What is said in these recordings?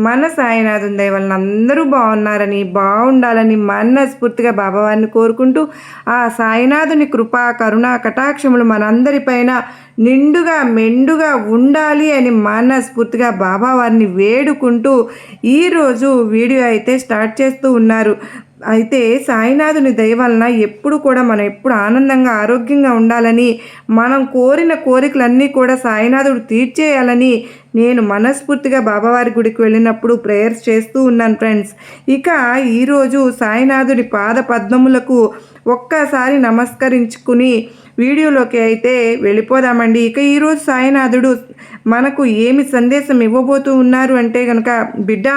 మన సాయినాథుని దయ వలన అందరూ బాగున్నారని బాగుండాలని మనస్ఫూర్తిగా బాబావారిని కోరుకుంటూ ఆ సాయినాథుని కృపా కరుణ కటాక్షములు మనందరిపైన నిండుగా మెండుగా ఉండాలి అని మనస్ఫూర్తిగా బాబావారిని వేడుకుంటూ ఈరోజు వీడియో అయితే స్టార్ట్ చేస్తూ ఉన్నారు. అయితే సాయినాథుని దయ వలన ఎప్పుడు కూడా మనం ఎప్పుడు ఆనందంగా ఆరోగ్యంగా ఉండాలని మనం కోరిన కోరికలన్నీ కూడా సాయినాథుడు తీర్చేయాలని నేను మనస్ఫూర్తిగా బాబావారి గుడికి వెళ్ళినప్పుడు ప్రేయర్స్ చేస్తూ ఉన్నాను ఫ్రెండ్స్. ఇక ఈరోజు సాయినాథుడి పాద పద్మములకు ఒక్కసారి నమస్కరించుకుని వీడియోలోకి అయితే వెళ్ళిపోదామండి. ఇక ఈరోజు సాయినాథుడు మనకు ఏమి సందేశం ఇవ్వబోతూ ఉన్నారు అంటే కనుక బిడ్డ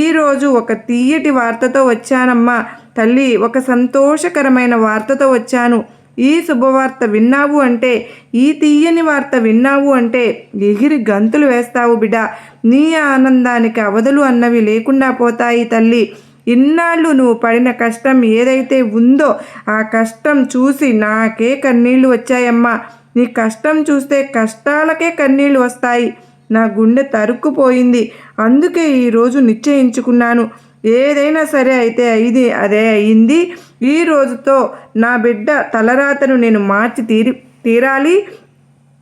ఈరోజు ఒక తీయటి వార్తతో వచ్చానమ్మా. తల్లి ఒక సంతోషకరమైన వార్తతో వచ్చాను. ఈ శుభవార్త విన్నావు అంటే ఈ తీయని వార్త విన్నావు అంటే ఎగిరి గంతులు వేస్తావు బిడ్డ. నీ ఆనందానికి అవధులు అన్నవి లేకుండా పోతాయి తల్లి. ఇన్నాళ్ళు నువ్వు పడిన కష్టం ఏదైతే ఉందో ఆ కష్టం చూసి నాకే కన్నీళ్ళు వచ్చాయమ్మా. నీ కష్టం చూస్తే కష్టాలకే కన్నీళ్ళు వస్తాయి. నా గుండె తరుక్కుపోయింది. అందుకే ఈరోజు నిశ్చయించుకున్నాను. ఏదైనా సరే అయితే అయింది అదే అయింది. ఈ రోజుతో నా బిడ్డ తలరాతను నేను మార్చి తీరి తీరాలి.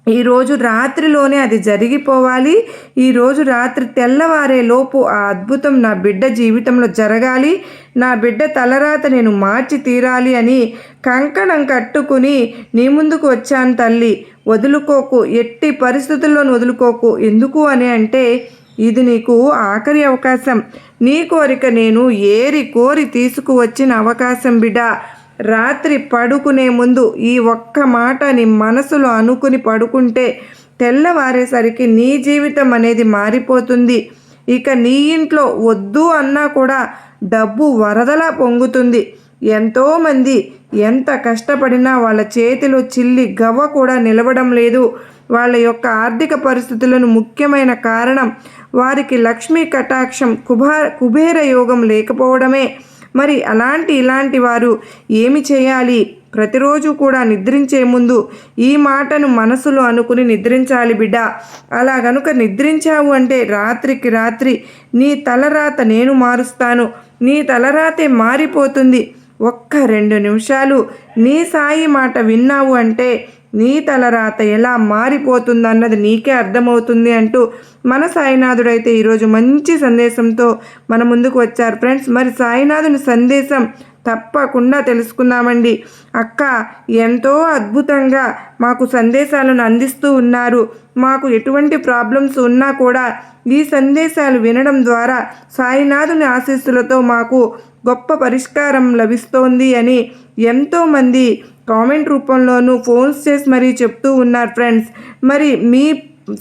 ఈరోజు రాత్రిలోనే అది జరిగిపోవాలి. ఈరోజు రాత్రి తెల్లవారే లోపు ఆ అద్భుతం నా బిడ్డ జీవితంలో జరగాలి. నా బిడ్డ తలరాత నేను మార్చి తీరాలి అని కంకణం కట్టుకుని నీ ముందుకు వచ్చాను తల్లి. వదులుకోకు ఎట్టి పరిస్థితుల్లోనూ వదులుకోకు. ఎందుకు అని అంటే ఇది నీకు ఆఖరి అవకాశం. నీ కోరిక నేను ఏరి కోరి తీసుకువచ్చిన అవకాశం బిడ్డ. రాత్రి పడుకునే ముందు ఈ ఒక్క మాట నీ మనసులో అనుకుని పడుకుంటే తెల్లవారేసరికి నీ జీవితం అనేది మారిపోతుంది. ఇక నీ ఇంట్లో వద్దు అన్నా కూడా డబ్బు వరదలా పొంగుతుంది. ఎంతోమంది ఎంత కష్టపడినా వాళ్ళ చేతిలో చిల్లి గవ్వ కూడా నిలవడం లేదు. వాళ్ళ యొక్క ఆర్థిక పరిస్థితులను ముఖ్యమైన కారణం వారికి లక్ష్మీ కటాక్షం కుబా కుబేర యోగం లేకపోవడమే. మరి అలాంటి ఇలాంటి వారు ఏమి చేయాలి? ప్రతిరోజు కూడా నిద్రించే ముందు ఈ మాటను మనసులో అనుకుని నిద్రించాలి బిడ్డ. అలా గనుక నిద్రించావు అంటే రాత్రికి రాత్రి నీ తలరాత నేను మారుస్తాను. నీ తలరాతే మారిపోతుంది. ఒక్క రెండు నిమిషాలు నీ సాయి మాట విన్నావు అంటే నీ తలరాత ఎలా మారిపోతుందన్నది నీకే అర్థమవుతుంది అంటూ మన సాయినాథుడైతే ఈరోజు మంచి సందేశంతో మన ముందుకు వచ్చారు. ఫ్రెండ్స్ మరి సాయినాథుని సందేశం తప్పకుండా తెలుసుకుందామండి. అక్క ఎంతో అద్భుతంగా మాకు సందేశాలను అందిస్తూ ఉన్నారు. మాకు ఎటువంటి ప్రాబ్లమ్స్ ఉన్నా కూడా ఈ సందేశాలు వినడం ద్వారా సాయినాథుని ఆశీస్సులతో మాకు గొప్ప పరిష్కారం లభిస్తోంది అని ఎంతోమంది కామెంట్ రూపంలోనూ ఫోన్స్ చేసి మరీ చెప్తూ ఉన్నారు ఫ్రెండ్స్. మరి మీ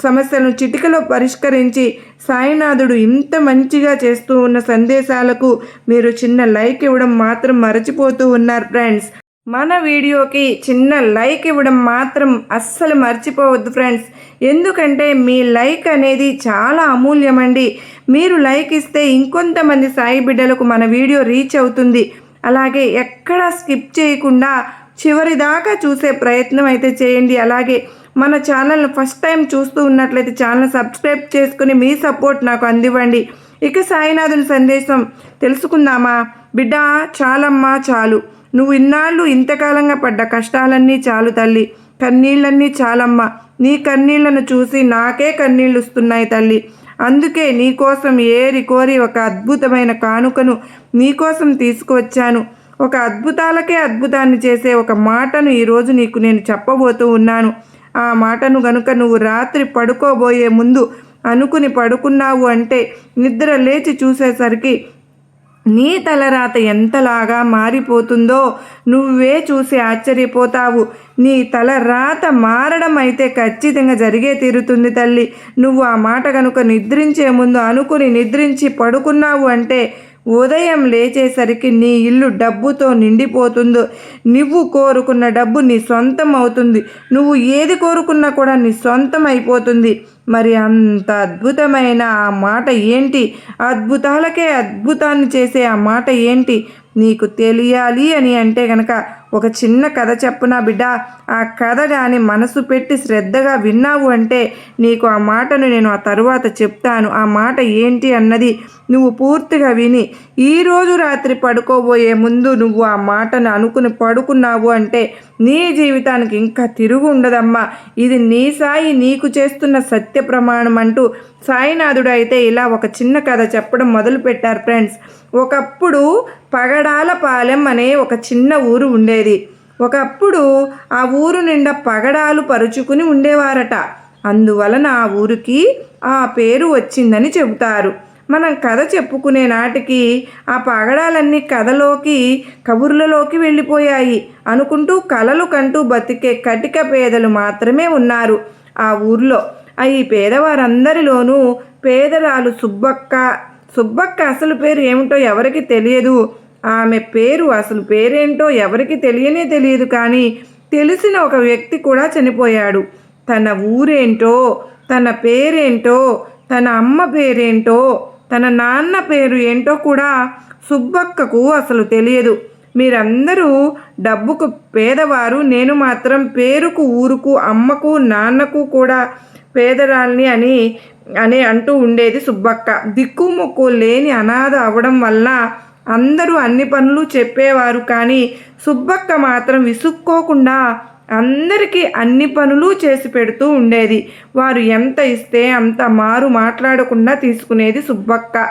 సమస్యలను చిటికలో పరిష్కరించి సాయినాథుడు ఇంత మంచిగా చేస్తూ ఉన్న సందేశాలకు మీరు చిన్న లైక్ ఇవ్వడం మాత్రం మరచిపోతూ ఉన్నారు ఫ్రెండ్స్. మన వీడియోకి చిన్న లైక్ ఇవ్వడం మాత్రం అస్సలు మర్చిపోవద్దు ఫ్రెండ్స్. ఎందుకంటే మీ లైక్ అనేది చాలా అమూల్యమండి. మీరు లైక్ ఇస్తే ఇంకొంతమంది సాయి బిడ్డలకు మన వీడియో రీచ్ అవుతుంది. అలాగే ఎక్కడా స్కిప్ చేయకుండా చివరి దాకా చూసే ప్రయత్నం అయితే చేయండి. అలాగే మన ఛానల్ను ఫస్ట్ టైం చూస్తూ ఉన్నట్లయితే ఛానల్ సబ్స్క్రైబ్ చేసుకుని మీ సపోర్ట్ నాకు అందివ్వండి. ఇక సాయినాథుని సందేశం తెలుసుకుందామా? బిడ్డ చాలమ్మా చాలు. నువ్వు ఇన్నాళ్ళు ఇంతకాలంగా పడ్డ కష్టాలన్నీ చాలు తల్లి. కన్నీళ్ళన్నీ చాలమ్మా. నీ కన్నీళ్ళను చూసి నాకే కన్నీళ్ళు వస్తున్నాయి తల్లి. అందుకే నీకోసం ఏరి కోరి ఒక అద్భుతమైన కానుకను నీకోసం తీసుకువచ్చాను. ఒక అద్భుతాలకే అద్భుతాన్ని చేసే ఒక మాటను ఈరోజు నీకు నేను చెప్పబోతూ ఉన్నాను. ఆ మాటను గనుక నువ్వు రాత్రి పడుకోబోయే ముందు అనుకుని పడుకున్నావు అంటే నిద్ర లేచి చూసేసరికి నీ తలరాత ఎంతలాగా మారిపోతుందో నువ్వే చూసి ఆశ్చర్యపోతావు. నీ తలరాత మారడం అయితే ఖచ్చితంగా జరిగే తీరుతుంది తల్లి. నువ్వు ఆ మాట కనుక నిద్రించే ముందు అనుకుని నిద్రించి పడుకున్నావు అంటే ఉదయం లేచేసరికి నీ ఇల్లు డబ్బుతో నిండిపోతుందో. నువ్వు కోరుకున్న డబ్బు నీ సొంతం అవుతుంది నువ్వు ఏది కోరుకున్నా కూడా నీ సొంతం అయిపోతుంది మరి అంత అద్భుతమైన ఆ మాట ఏంటి? అద్భుతాలకే అద్భుతాన్ని చేసే ఆ మాట ఏంటి? నీకు తెలియాలి అని అంటే గనక ఒక చిన్న కథ చెప్పునా బిడ్డ? ఆ కథ కానీ మనసు పెట్టి శ్రద్ధగా విన్నావు అంటే నీకు ఆ మాటను నేను ఆ తరువాత చెప్తాను. ఆ మాట ఏంటి అన్నది నువ్వు పూర్తిగా విని ఈరోజు రాత్రి పడుకోబోయే ముందు నువ్వు ఆ మాటను అనుకుని పడుకున్నావు అంటే నీ జీవితానికి ఇంకా తిరుగు ఉండదమ్మా. ఇది నీ సాయి నీకు చేస్తున్న సత్య ప్రమాణం అంటూ సాయినాథుడు అయితే ఇలా ఒక చిన్న కథ చెప్పడం మొదలుపెట్టారు ఫ్రెండ్స్. ఒకప్పుడు పగడాల పాలెం అనే ఒక చిన్న ఊరు ఉండేది. ఒకప్పుడు ఆ ఊరు నిండా పగడాలు పరుచుకుని ఉండేవారట. అందువలన ఆ ఊరికి ఆ పేరు వచ్చిందని చెబుతారు. మనం కథ చెప్పుకునే నాటికి ఆ పగడాలన్నీ కథలోకి కబుర్లలోకి వెళ్ళిపోయాయి. అనుకుంటూ కలలు కంటూ బతికే కటిక పేదలు మాత్రమే ఉన్నారు ఆ ఊర్లో. ఈ పేదవారందరిలోనూ పేదరాలు సుబ్బక్క సుబ్బక్క అసలు పేరు ఏమిటో ఎవరికి తెలియదు. ఆమె పేరు అసలు పేరేంటో ఎవరికి తెలియనే తెలియదు కానీ తెలిసిన ఒక వ్యక్తి కూడా చనిపోయాడు. తన ఊరేంటో తన పేరేంటో తన అమ్మ పేరేంటో తన నాన్న పేరు ఏంటో కూడా సుబ్బక్కకు అసలు తెలియదు. మీరందరూ డబ్బుకు పేదవారు నేను మాత్రం పేరుకు ఊరుకు అమ్మకు నాన్నకు కూడా పేదరాల్ని అని అని అంటూ ఉండేది సుబ్బక్క. దిక్కుముక్కు లేని అనాథ అవడం వల్ల అందరూ అన్ని పనులు చెప్పేవారు కానీ సుబ్బక్క మాత్రం విసుక్కోకుండా అందరికీ అన్ని పనులు చేసి పెడుతూ ఉండేది. వారు ఎంత ఇస్తే అంత మారు మాట్లాడకుండా తీసుకునేది సుబ్బక్క.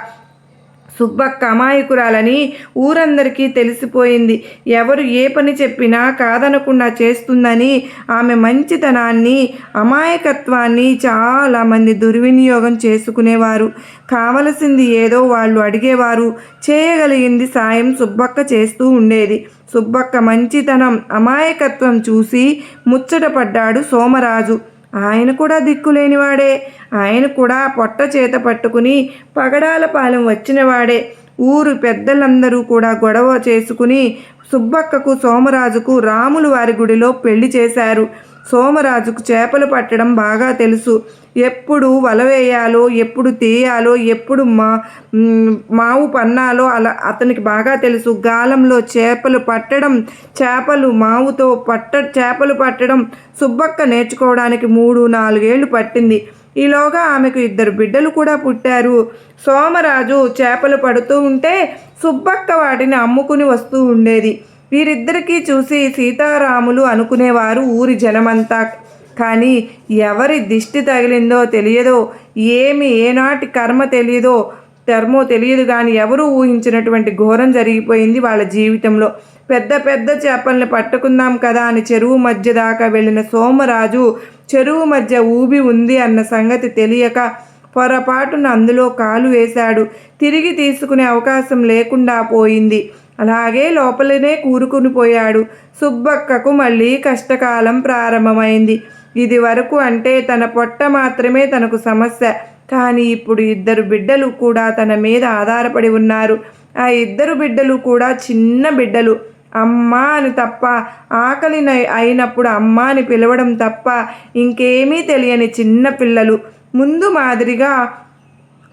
సుబ్బక్క అమాయకురాలని ఊరందరికీ తెలిసిపోయింది. ఎవరు ఏ పని చెప్పినా కాదనకుండా చేస్తుందని ఆమె మంచితనాన్ని అమాయకత్వాన్ని చాలామంది దుర్వినియోగం చేసుకునేవారు. కావలసింది ఏదో వాళ్ళు అడిగేవారు. చేయగలిగింది సాయం సుబ్బక్క చేస్తూ ఉండేది. సుబ్బక్క మంచితనం అమాయకత్వం చూసి ముచ్చటపడ్డాడు సోమరాజు. ఆయన కూడా దిక్కులేనివాడే. ఆయన కూడా పొట్ట చేత పట్టుకుని పగడాల పాలెం వచ్చినవాడే. ఊరు పెద్దలందరూ కూడా గొడవ చేసుకుని సుబ్బక్కకు సోమరాజుకు రాములు వారి గుడిలో పెళ్ళి చేశారు. సోమరాజుకు చేపలు పట్టడం బాగా తెలుసు. ఎప్పుడు వల వేయాలో ఎప్పుడు తీయాలో ఎప్పుడు మా మావు పన్నాలో అలా అతనికి బాగా తెలుసు. గాలంలో చేపలు పట్టడం చేపలు మావుతో పట్ట చేపలు పట్టడం సుబ్బక్క నేర్చుకోవడానికి మూడు నాలుగేళ్ళు పట్టింది. ఈలోగా ఆమెకు ఇద్దరు బిడ్డలు కూడా పుట్టారు. సోమరాజు చేపలు పడుతూ ఉంటే సుబ్బక్క వాటిని అమ్ముకుని వస్తూ ఉండేది. వీరిద్దరికీ చూసి సీతారాములు అనుకునేవారు ఊరి జనమంతా. కానీ ఎవరి దిష్టి తగిలిందో తెలియదో. ఏమి ఏనాటి కర్మ తెలియదో ధర్మో తెలియదు కానీ ఎవరు ఊహించినటువంటి ఘోరం జరిగిపోయింది వాళ్ళ జీవితంలో. పెద్ద పెద్ద చేపల్ని పట్టుకుందాం కదా అని చెరువు మధ్య దాకా వెళ్ళిన సోమరాజు చెరువు మధ్య ఊబి ఉంది అన్న సంగతి తెలియక పొరపాటున అందులో కాలు వేశాడు. తిరిగి తీసుకునే అవకాశం లేకుండా పోయింది. అలాగే లోపలనే కూరుకుని పోయాడు. సుబ్బక్కకు మళ్ళీ కష్టకాలం ప్రారంభమైంది. ఇది వరకు అంటే తన పొట్ట మాత్రమే తనకు సమస్య. కానీ ఇప్పుడు ఇద్దరు బిడ్డలు కూడా తన మీద ఆధారపడి ఉన్నారు. ఆ ఇద్దరు బిడ్డలు కూడా చిన్న బిడ్డలు. అమ్మ అని తప్ప ఆకలి అయినప్పుడు అమ్మ అని పిలవడం తప్ప ఇంకేమీ తెలియని చిన్న పిల్లలు. ముందు మాదిరిగా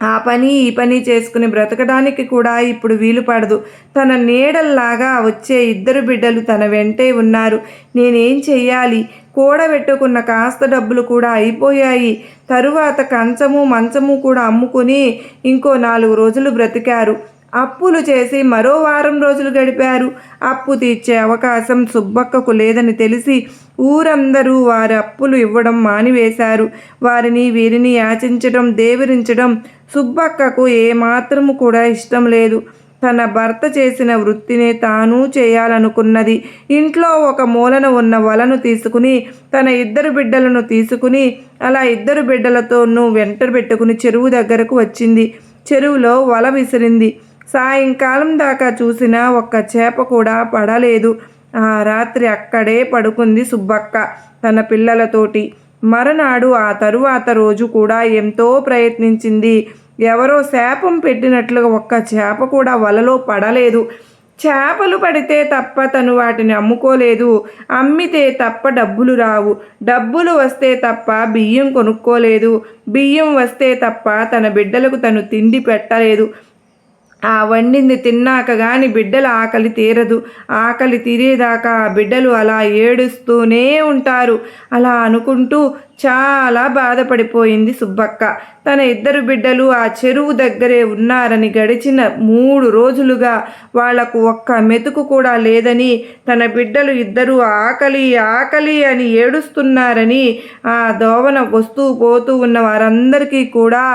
ఆ పని ఈ పని చేసుకుని బ్రతకడానికి కూడా ఇప్పుడు వీలు పడదు. తన నీడల్లాగా వచ్చే ఇద్దరు బిడ్డలు తన వెంటే ఉన్నారు. నేనేం చెయ్యాలి? కూడబెట్టుకున్న కాస్త డబ్బులు కూడా అయిపోయాయి. తరువాత కంచము మంచము కూడా అమ్ముకుని ఇంకో నాలుగు రోజులు బ్రతికారు. అప్పులు చేసి మరో వారం రోజులు గడిపారు. అప్పు తీర్చే అవకాశం సుబ్బక్కకు లేదని తెలిసి ఊరందరూ వారి అప్పులు ఇవ్వడం మానివేశారు. వారిని వీరిని యాచించడం దేవిరించడం సుబ్బక్కకు ఏమాత్రము కూడా ఇష్టం లేదు. తన భర్త చేసిన వృత్తినే తాను చేయాలనుకున్నది. ఇంట్లో ఒక మూలన ఉన్న వలను తీసుకుని తన ఇద్దరు బిడ్డలను తీసుకుని అలా ఇద్దరు బిడ్డలతోనూ వెంట పెట్టుకుని చెరువు దగ్గరకు వచ్చింది. చెరువులో వల విసిరింది. సాయంకాలం దాకా చూసిన ఒక్క చేప కూడా పడలేదు. ఆ రాత్రి అక్కడే పడుకుంది సుబ్బక్క తన పిల్లలతోటి. మరనాడు ఆ తరువాత రోజు కూడా ఎంతో ప్రయత్నించింది. ఎవరో శాపం పెట్టినట్లుగా ఒక్క చేప కూడా వలలో పడలేదు. చేపలు పడితే తప్ప తను వాటిని అమ్ముకోలేదు. అమ్మితే తప్ప డబ్బులు రావు. డబ్బులు వస్తే తప్ప బియ్యం కొనుక్కోలేదు. బియ్యం వస్తే తప్ప తన బిడ్డలకు తను తిండి పెట్టలేదు. ఆ వండింది తిన్నాక గాని బిడ్డల ఆకలి తీరదు. ఆకలి తీరేదాకా బిడ్డలు అలా ఏడుస్తూనే ఉంటారు. అలా అనుకుంటూ చాలా బాధపడిపోయింది సుబ్బక్క. తన ఇద్దరు బిడ్డలు ఆ చెరువు దగ్గరే ఉన్నారని గడిచిన మూడు రోజులుగా వాళ్ళకు ఒక్క మెతుకు కూడా లేదని తన బిడ్డలు ఇద్దరు ఆకలి ఆకలి అని ఏడుస్తున్నారని ఆ దోవన వస్తూ పోతూ ఉన్న వారందరికీ కూడా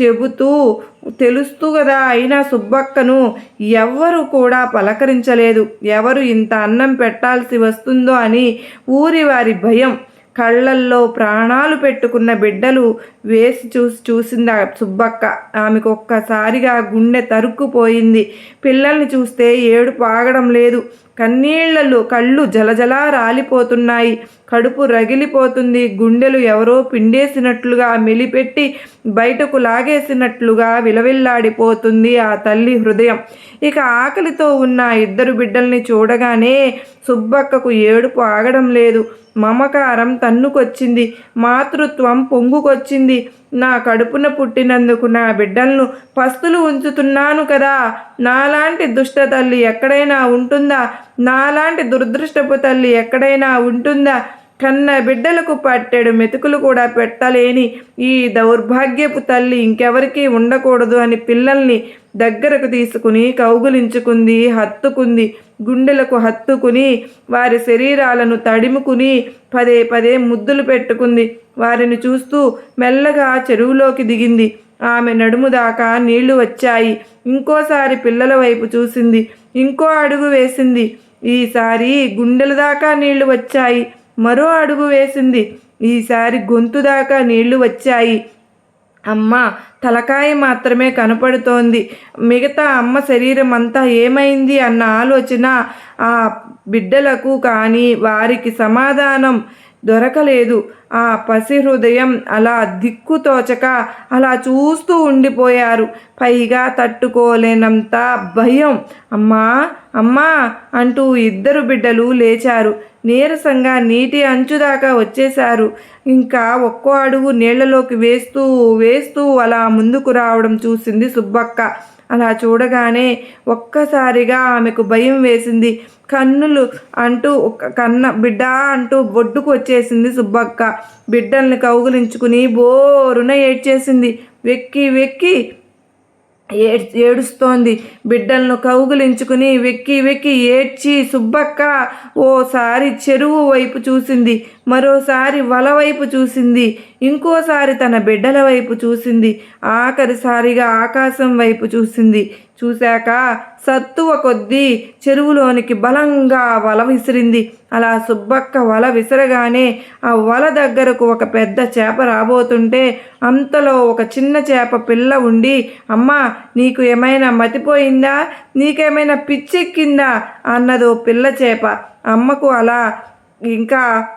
చెబుతూ తెలుస్తూ కదా అయినా సుబ్బక్కను ఎవ్వరు కూడా పలకరించలేదు. ఎవరు ఇంత అన్నం పెట్టాల్సి వస్తుందో అని ఊరి వారి భయం కళ్ళల్లో ప్రాణాలు పెట్టుకున్న బిడ్డలు వేసి చూసి చూసింది ఆ సుబ్బక్క? ఆమెకు ఒక్కసారిగా గుండె తరుక్కుపోయింది. పిల్లల్ని చూస్తే ఏడుపు ఆగడం లేదు. కన్నీళ్ళలో కళ్ళు జలజలా రాలిపోతున్నాయి. కడుపు రగిలిపోతుంది. గుండెలు ఎవరో పిండేసినట్లుగా మెలిపెట్టి బయటకు లాగేసినట్లుగా విలవిల్లాడిపోతుంది ఆ తల్లి హృదయం. ఇక ఆకలితో ఉన్న ఇద్దరు బిడ్డల్ని చూడగానే సుబ్బక్కకు ఏడుపు ఆగడం లేదు. మమకారం తన్నుకొచ్చింది. మాతృత్వం పొంగుకొచ్చింది. నా కడుపున పుట్టినందుకు నా బిడ్డలను పస్తులు ఉంచుతున్నాను కదా. నాలాంటి దుష్ట తల్లి ఎక్కడైనా ఉంటుందా? నాలాంటి దురదృష్టపు తల్లి ఎక్కడైనా ఉంటుందా? కన్న బిడ్డలకు పట్టెడు మెతుకులు కూడా పెట్టలేని ఈ దౌర్భాగ్యపు తల్లి ఇంకెవరికీ ఉండకూడదు అని పిల్లల్ని దగ్గరకు తీసుకుని కౌగులించుకుంది హత్తుకుంది. గుండెలకు హత్తుకుని వారి శరీరాలను తడిముకుని పదే పదే ముద్దులు పెట్టుకుంది. వారిని చూస్తూ మెల్లగా చెరువులోకి దిగింది. ఆమె నడుము దాకా నీళ్ళు వచ్చాయి. ఇంకోసారి పిల్లల వైపు చూసింది. ఇంకో అడుగు వేసింది. ఈసారి గుండెల దాకా నీళ్ళు వచ్చాయి. మరో అడుగు వేసింది. ఈసారి గొంతు దాకా నీళ్ళు వచ్చాయి. అమ్మ తలకాయ మాత్రమే కనపడుతోంది. మిగతా అమ్మ శరీరం అంతా ఏమైంది అన్న ఆలోచన ఆ బిడ్డలకు కానీ వారికి సమాధానం దొరకలేదు. ఆ పసి హృదయం అలా దిక్కుతోచక అలా చూస్తూ ఉండిపోయారు. పైగా తట్టుకోలేనంత భయం. అమ్మా అమ్మా అంటూ ఇద్దరు బిడ్డలు లేచారు. నీరసంగా నీటి అంచుదాకా వచ్చేశారు. ఇంకా ఒక్కో అడుగు నీళ్ళలోకి వేస్తూ వేస్తూ అలా ముందుకు రావడం చూసింది సుబ్బక్క. అలా చూడగానే ఒక్కసారిగా ఆమెకు భయం వేసింది. కన్నులు అంటూ కన్న బిడ్డ అంటూ బొడ్డుకు వచ్చేసింది సుబ్బక్క. బిడ్డల్ని కౌగులించుకుని బోరున ఏడ్చేసింది. వెక్కి వెక్కి ఏడుస్తోంది. బిడ్డలను కౌగులించుకుని వెక్కి వెక్కి ఏడ్చి సుబ్బక్క ఓసారి చెరువు వైపు చూసింది మరోసారి వల వైపు చూసింది ఇంకోసారి తన బిడ్డల వైపు చూసింది. ఆఖరిసారిగా ఆకాశం వైపు చూసింది. చూశాక సత్తువ కొద్దీ చెరువులోనికి బలంగా వల విసిరింది. అలా సుబ్బక్క వల విసరగానే ఆ వల దగ్గరకు ఒక పెద్ద చేప రాబోతుంటే అంతలో ఒక చిన్న చేప పిల్ల ఉండి అమ్మా నీకు ఏమైనా మతిపోయిందా? నీకేమైనా పిచ్చెక్కిందా? అన్నదో పిల్ల చేప. అమ్మకు అలా ఇంకా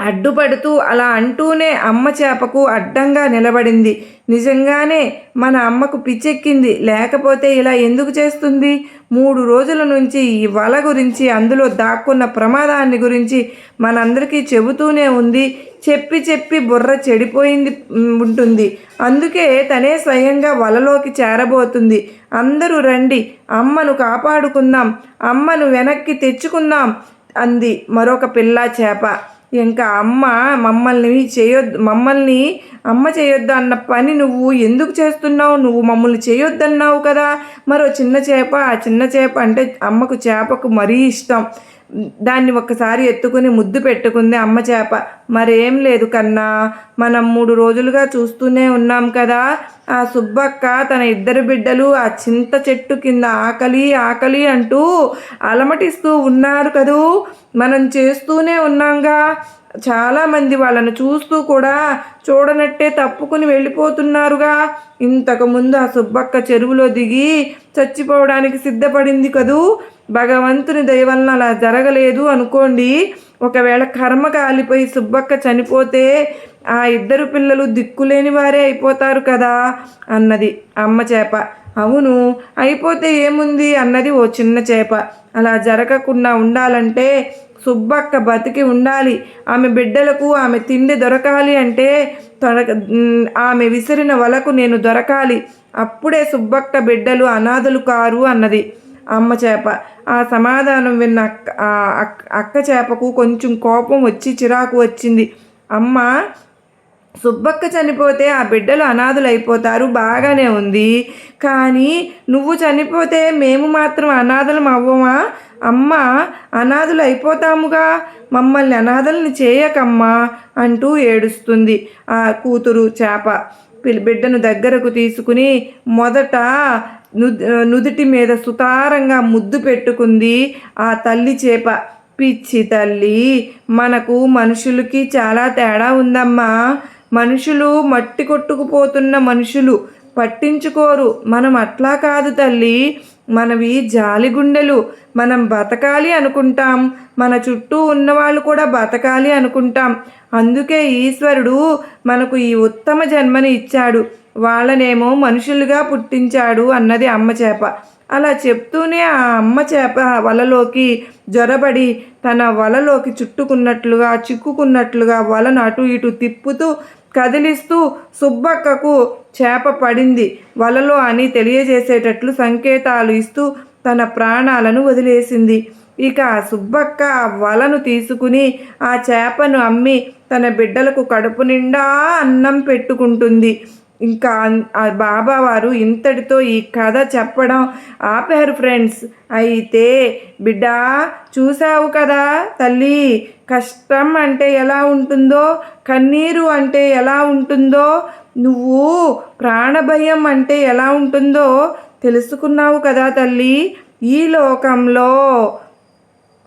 అడ్డుపడుతూ అలా అంటూనే అమ్మ చేపకు అడ్డంగా నిలబడింది. నిజంగానే మన అమ్మకు పిచ్చెక్కింది. లేకపోతే ఇలా ఎందుకు చేస్తుంది? మూడు రోజుల నుంచి ఈ వల గురించి అందులో దాక్కున్న ప్రమాదాన్ని గురించి మనందరికీ చెబుతూనే ఉంది. చెప్పి చెప్పి బుర్ర చెడిపోయింది ఉంటుంది. అందుకే తనే స్వయంగా వలలోకి చేరబోతుంది. అందరూ రండి అమ్మను కాపాడుకుందాం అమ్మను వెనక్కి తెచ్చుకుందాం అంది మరొక పిల్ల చేప. ఇంకా అమ్మ మమ్మల్ని చేయొద్దు మమ్మల్ని అమ్మ చేయొద్దు అన్న పని నువ్వు ఎందుకు చేస్తున్నావు? నువ్వు మమ్మల్ని చేయొద్దన్నావు కదా. మరో చిన్న చేప ఆ చిన్న చేప అంటే అమ్మకు చేపకు మరీ ఇష్టం. దాన్ని ఒక్కసారి ఎత్తుకుని ముద్దు పెట్టుకుంది అమ్మ చేప. మరేం లేదు కన్నా మనం మూడు రోజులుగా చూస్తూనే ఉన్నాం కదా. ఆ సుబ్బక్క తన ఇద్దరు బిడ్డలు ఆ చింత చెట్టు కింద ఆకలి ఆకలి అంటూ అలమటిస్తూ ఉన్నారు కదూ. మనం చేస్తూనే ఉన్నాంగా. చాలామంది వాళ్ళను చూస్తూ కూడా చూడనట్టే తప్పుకుని వెళ్ళిపోతున్నారుగా. ఇంతకుముందు ఆ సుబ్బక్క చెరువులో దిగి చచ్చిపోవడానికి సిద్ధపడింది కదూ. భగవంతుని దయవలన అలా జరగలేదు అనుకోండి. ఒకవేళ కర్మ కాలిపోయి సుబ్బక్క చనిపోతే ఆ ఇద్దరు పిల్లలు దిక్కులేని వారే అయిపోతారు కదా అన్నది అమ్మ చేప. అవును అయిపోతే ఏముంది అన్నది ఓ చిన్న చేప. అలా జరగకుండా ఉండాలంటే సుబ్బక్క బతికి ఉండాలి. ఆమె బిడ్డలకు ఆమె తిండి దొరకాలి అంటే తొడక ఆమె విసిరిన వలకు నేను దొరకాలి. అప్పుడే సుబ్బక్క బిడ్డలు అనాథలు కారు అన్నది. అమ్మ చేప. ఆ సమాధానం విన్న అక్క ఆ అక్క అక్క చేపకు కొంచెం కోపం వచ్చి చిరాకు వచ్చింది. అమ్మ సుబ్బక్క చనిపోతే ఆ బిడ్డలు అనాథులు అయిపోతారు బాగానే ఉంది. కానీ నువ్వు చనిపోతే మేము మాత్రం అనాథలం అవ్వమా? అమ్మ అనాథులు అయిపోతాముగా మమ్మల్ని అనాథల్ని చేయకమ్మా అంటూ ఏడుస్తుంది ఆ కూతురు చేప. బిడ్డను దగ్గరకు తీసుకుని మొదట నుదుటి మీద సుతారంగా ముద్దు పెట్టుకుంది ఆ తల్లి చేప. పిచ్చి తల్లి మనకు మనుషులకి చాలా తేడా ఉందమ్మా. మనుషులు మట్టి కొట్టుకుపోతున్న మనుషులు. పట్టించుకోరు. మనం అట్లా కాదు తల్లి. మనవి జాలిగుండెలు మనం బతకాలి అనుకుంటాం. మన చుట్టూ ఉన్నవాళ్ళు కూడా బతకాలి అనుకుంటాం. అందుకే ఈశ్వరుడు మనకు ఈ ఉత్తమ జన్మని ఇచ్చాడు. వాళ్ళనేమో మనుషులుగా పుట్టించాడు అన్నది అమ్మ చేప. అలా చెప్తూనే ఆ అమ్మ చేప వలలోకి జొరబడి తన వలలోకి చుట్టుకున్నట్లుగా చిక్కుకున్నట్లుగా వలను అటు ఇటు తిప్పుతూ కదిలిస్తూ సుబ్బక్కకు చేప పడింది. వలలో అని తెలియజేసేటట్లు సంకేతాలు ఇస్తూ తన ప్రాణాలను వదిలేసింది. ఇక సుబ్బక్క ఆ వలను తీసుకుని ఆ చేపను అమ్మి తన బిడ్డలకు కడుపు నిండా అన్నం పెట్టుకుంటుంది. ఇంకా బాబా వారు ఇంతటితో ఈ కథ చెప్పడం ఆపారు ఫ్రెండ్స్. అయితే బిడ్డ చూసావు కదా తల్లి కష్టం అంటే ఎలా ఉంటుందో కన్నీరు అంటే ఎలా ఉంటుందో నువ్వు ప్రాణభయం అంటే ఎలా ఉంటుందో తెలుసుకున్నావు కదా తల్లి ఈ లోకంలో.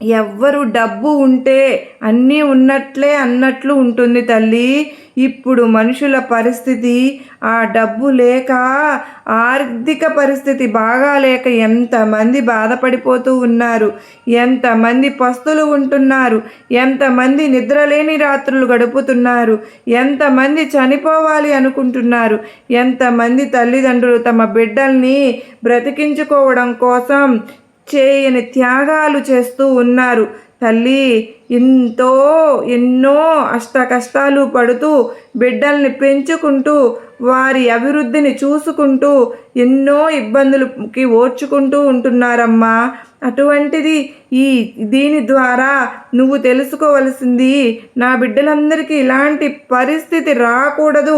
ఎవ్వరు డబ్బు ఉంటే అన్నీ ఉన్నట్లే అన్నట్లు ఉంటుంది తల్లి. ఇప్పుడు మనుషుల పరిస్థితి ఆ డబ్బు లేక ఆర్థిక పరిస్థితి బాగా లేక ఎంతమంది బాధపడిపోతూ ఉన్నారు ఎంతమంది పస్తులు ఉంటున్నారు ఎంతమంది నిద్రలేని రాత్రులు గడుపుతున్నారు ఎంతమంది చనిపోవాలి అనుకుంటున్నారు ఎంతమంది తల్లిదండ్రులు తమ బిడ్డల్ని బ్రతికించుకోవడం కోసం చేయని త్యాగాలు చేస్తూ ఉన్నారు. తల్లి ఎంతో ఎన్నో అష్ట కష్టాలు పడుతూ బిడ్డల్ని పెంచుకుంటూ వారి అభివృద్ధిని చూసుకుంటూ ఎన్నో ఇబ్బందులకి ఓర్చుకుంటూ ఉంటున్నారమ్మా. అటువంటిది ఈ దీని ద్వారా నువ్వు తెలుసుకోవలసింది నా బిడ్డలందరికీ ఇలాంటి పరిస్థితి రాకూడదు.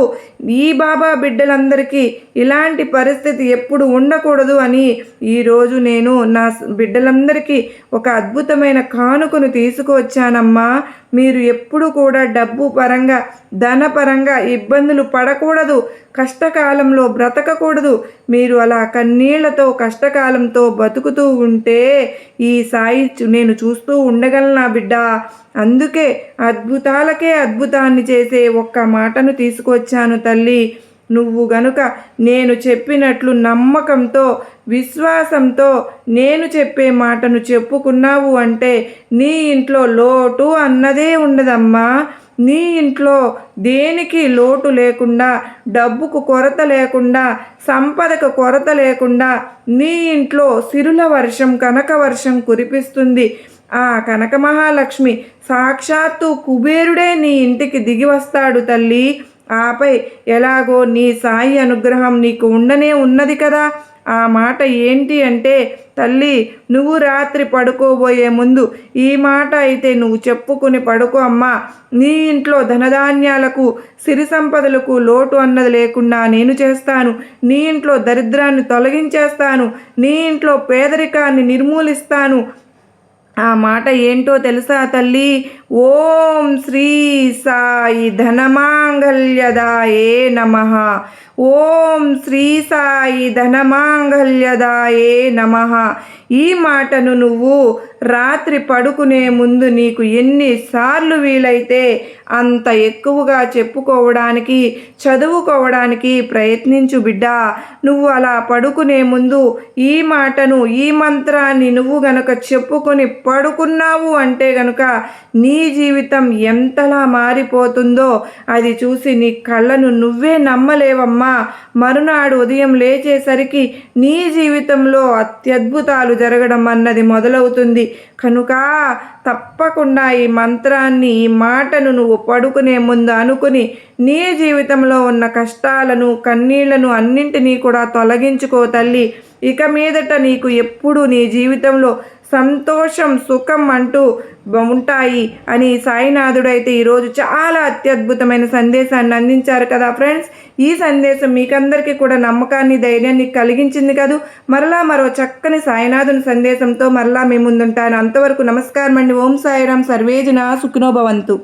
ఈ బాబా బిడ్డలందరికీ ఇలాంటి పరిస్థితి ఎప్పుడు ఉండకూడదు అని ఈరోజు నేను నా బిడ్డలందరికీ ఒక అద్భుతమైన కానుకను తీసుకువచ్చానమ్మా. మీరు ఎప్పుడు కూడా డబ్బు పరంగా ధనపరంగా ఇబ్బందులు పడకూడదు. కష్టకాలంలో బ్రతకకూడదు. మీరు అలా కన్నీళ్ళతో కష్టకాలంతో బతుకుతూ ఉంటే ఈ సాయి నేను చూస్తూ ఉండగలనా బిడ్డ? అందుకే అద్భుతాలకే అద్భుతాన్ని చేసే ఒక్క మాటను తీసుకొచ్చాను తల్లి. నువ్వు గనుక నేను చెప్పినట్లు నమ్మకంతో విశ్వాసంతో నేను చెప్పే మాటను చెప్పుకున్నావు అంటే నీ ఇంట్లో లోటు అన్నదే ఉండదమ్మా. నీ ఇంట్లో దేనికి లోటు లేకుండా డబ్బుకు కొరత లేకుండా సంపదకు కొరత లేకుండా నీ ఇంట్లో సిరుల వర్షం కనక వర్షం కురిపిస్తుంది. ఆ కనక మహాలక్ష్మి సాక్షాత్తు కుబేరుడే నీ ఇంటికి దిగి వస్తాడు తల్లి. ఆపై ఎలాగో నీ సాయి అనుగ్రహం నీకు ఉండనే ఉన్నది కదా. ఆ మాట ఏంటి అంటే తల్లి నువ్వు రాత్రి పడుకోబోయే ముందు ఈ మాట అయితే నువ్వు చెప్పుకుని పడుకో అమ్మా. నీ ఇంట్లో ధనధాన్యాలకు సిరి సంపదలకు లోటు అన్నది లేకుండా నేను చేస్తాను. నీ ఇంట్లో దరిద్రాన్ని తొలగించేస్తాను. నీ ఇంట్లో పేదరికాన్ని నిర్మూలిస్తాను. ఆ మాట ఏంటో తెలుసా తల్లి? ఓం శ్రీ సాయి ధనమాంగల్యదాయే నమ. ఓం శ్రీ సాయి ధనమాంగల్యదాయే నమ. ఈ మాటను నువ్వు రాత్రి పడుకునే ముందు నీకు ఎన్నిసార్లు వీలైతే అంత ఎక్కువగా చెప్పుకోవడానికి చదువుకోవడానికి ప్రయత్నించు బిడ్డ. నువ్వు అలా పడుకునే ముందు ఈ మాటను ఈ మంత్రాన్ని నువ్వు గనక చెప్పుకొని పడుకున్నావు అంటే గనుక నీ జీవితం ఎంతలా మారిపోతుందో అది చూసి నీ కళ్ళను నువ్వే నమ్మలేవమ్మా. మరునాడు ఉదయం లేచేసరికి నీ జీవితంలో అత్యద్భుతాలు జరగడం అన్నది మొదలవుతుంది. కనుక తప్పకుండా ఈ మంత్రాన్ని ఈ మాటను నువ్వు పడుకునే ముందు అనుకుని నీ జీవితంలో ఉన్న కష్టాలను కన్నీళ్ళను అన్నింటినీ కూడా తొలగించుకో తల్లి. ఇక మీదట నీకు ఎప్పుడు నీ జీవితంలో సంతోషం సుఖం అంటూ ఉంటాయి అని సాయినాథుడైతే ఈరోజు చాలా అత్యద్భుతమైన సందేశాన్ని అందించారు కదా ఫ్రెండ్స్. ఈ సందేశం మీకందరికీ కూడా నమ్మకాన్ని ధైర్యాన్ని కలిగించింది కదూ. మరలా మరో చక్కని సాయినాథుని సందేశంతో మరలా మీ ముందుంటాను. అంతవరకు నమస్కారం అండి ఓం సాయిరాం సర్వేజన సుఖినోభవంతు